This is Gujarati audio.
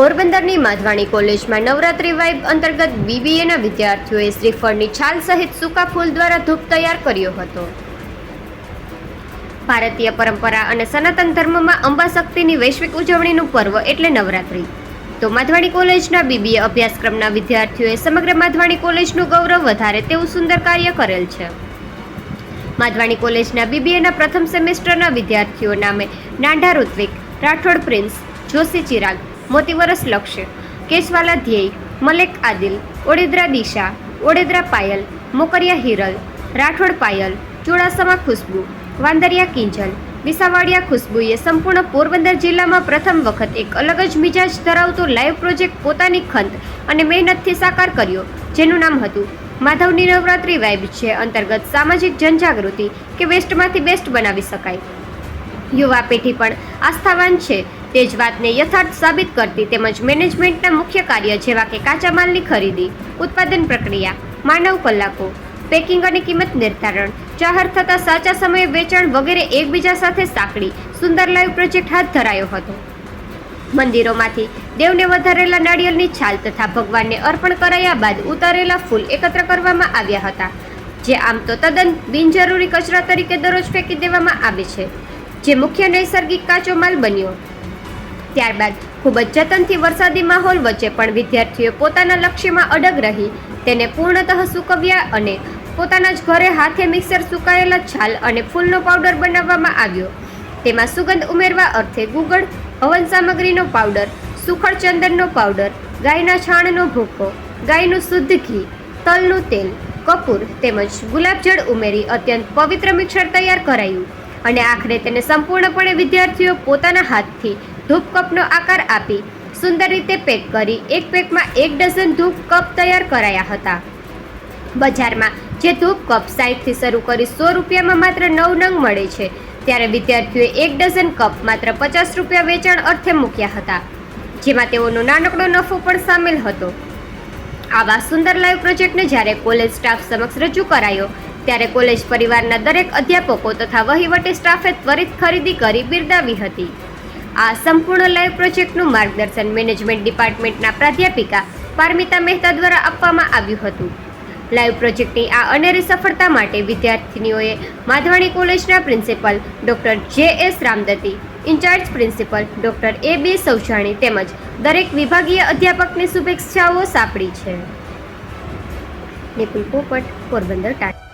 પોરબંદરની માધવાણી કોલેજમાં નવરાત્રી વાઇબ અંતર્ગત બીબીએના વિદ્યાર્થીઓએ શ્રીફળની છાલ સહિત સૂકા ફૂલ દ્વારા ધૂપ તૈયાર કર્યો હતો. ભારતીય પરંપરા અને સનાતન ધર્મમાં અંબા શક્તિની વૈશ્વિક ઉજવણીનું પર્વ એટલે નવરાત્રી. તો માધવાણી કોલેજના બીબીએ અભ્યાસક્રમના વિદ્યાર્થીઓએ સમગ્ર માધવાણી કોલેજનું ગૌરવ વધારે તેવું સુંદર કાર્ય કરેલ છે. માધવાણી કોલેજના બીબીએના પ્રથમ સેમેસ્ટરના વિદ્યાર્થીઓ નામે નાંઢા ઋત્વિક, રાઠોડ પ્રિન્સ, જોશી ચિરાગ મોતીવરસ લક્ષ્ય કેશવાલા ધ્યેય, મલેક આદિલ, ઓડેદરા દિશા, ઓડેદરા પાયલ, મોકરિયા હિરલ, રાઠોડ પાયલ, ચુડાસમા ખુશ્બુ, વાંદરિયા કિંજલ, વિસાવાડિયા ખુશ્બુએ સંપૂર્ણ પોરબંદર જિલ્લામાં પ્રથમ વખત એક અલગ જ મિજાજ ધરાવતો લાઈવ પ્રોજેક્ટ પોતાની ખંત અને મહેનતથી સાકાર કર્યો, જેનું નામ હતું માધવની નવરાત્રી વાઇબ છે અંતર્ગત સામાજિક જનજાગૃતિ કે વેસ્ટમાંથી બેસ્ટ બનાવી શકાય. યુવા પેઢી પણ આસ્થાવાન છે તે જ વાતને યથાર્થ સાબિત કરતી તેમજ મેનેજમેન્ટના મુખ્ય કાર્ય જેવા કે કાચા માલની ખરીદી, ઉત્પાદન પ્રક્રિયા, માનવ કલાકો પેકિંગ અને કિંમત નિર્ધારણ, જાહેર થતા સાચા સમયે વેચાણ વગેરે એકબીજા સાથે સાંકળી, સુંદર લાઈવ પ્રોજેક્ટ હાથ ધરાયો હતો. મંદિરોમાંથી દેવને વધારેલા નાળિયેરની છાલ તથા ભગવાનને અર્પણ કરાયા બાદ ઉતારેલા ફૂલ એકત્ર કરવામાં આવ્યા હતા, જે આમ તો તદ્દન બિનજરૂરી કચરા તરીકે દરરોજ ફેંકી દેવામાં આવે છે. જે મુખ્ય નૈસર્ગિક કાચો માલ બન્યો ત્યારબાદ ખૂબ જ જતનથી વરસાદી માહોલ વચ્ચે પણ વિદ્યાર્થીઓએ પોતાના લક્ષ્યમાં અડગ રહી. તેને પૂર્ણતઃ સૂકવ્યા અને પોતાના જ ઘરે હાથે મિક્સર સુકાયેલા છાલ અને ફૂલનો પાવડર બનાવવામાં આવ્યો. તેમાં સુગંધ ઉમેરવા અર્થે ગુગળ હવન સામગ્રીનો પાવડર, સુખડ ચંદનનો પાવડર, ગાયના છાણનો ભૂકો, ગાયનું શુદ્ધ ઘી, તલનું તેલ, કપૂર તેમજ ગુલાબજળ ઉમેરી અત્યંત પવિત્ર મિક્સર તૈયાર કરાયું. અને આખરે તેને સંપૂર્ણપણે વિદ્યાર્થીઓ પોતાના હાથથી ધૂપ કપનો આકાર આપી સુંદર રીતે પેક કરી એક પેકમાં એક ડઝન ધૂપ કપ તૈયાર કરાયા હતા. બજારમાં જે ધૂપ કપ સાઠથી શરૂ કરી સો રૂપિયામાં માત્ર નવ નંગ મળે છે, ત્યારે વિદ્યાર્થીઓએ એક ડઝન કપ માત્ર પચાસ રૂપિયા વેચાણ અર્થે મૂક્યા હતા, જેમાં તેઓનો નાનકડો નફો પણ સામેલ હતો. આવા સુંદર લાઈવ પ્રોજેક્ટને જ્યારે કોલેજ સ્ટાફ સમક્ષ રજૂ કરાયો, ત્યારે કોલેજ પરિવારના દરેક અધ્યાપકો તથા વહીવટી સ્ટાફે ત્વરિત ખરીદી કરી બિરદાવી હતી. આ સંપૂર્ણ લાઈવ પ્રોજેક્ટનું માર્ગદર્શન મેનેજમેન્ટ ડિપાર્ટમેન્ટના પ્રાધ્યાપિકા પારમિતા મહેતા દ્વારા આપવામાં આવ્યું હતું. લાઈવ પ્રોજેક્ટની આ અનેરી સફળતા માટે વિદ્યાર્થીનીઓએ માધવાણી કોલેજના principal doctor J S Ramdatti, in charge principal doctor A B Saujani તેમજ દરેક વિભાગીય અધ્યાપકની શુભેચ્છાઓ સાંપડી છે. નિકુલ પોપટ, પોરબંદર, ટાટા